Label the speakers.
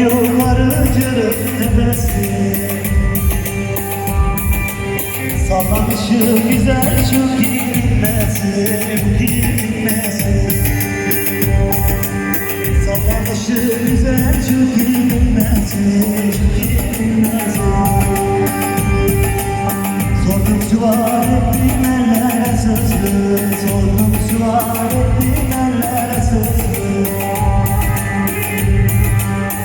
Speaker 1: Bayıra yukarı cırık nefesi Sallanışı güzel şu giyinmesi Giyinmesi Sallanışı güzel şu giyinmesi Giyinmesi Sordum süvar ettim ellere sözlü Sordum süvar ettim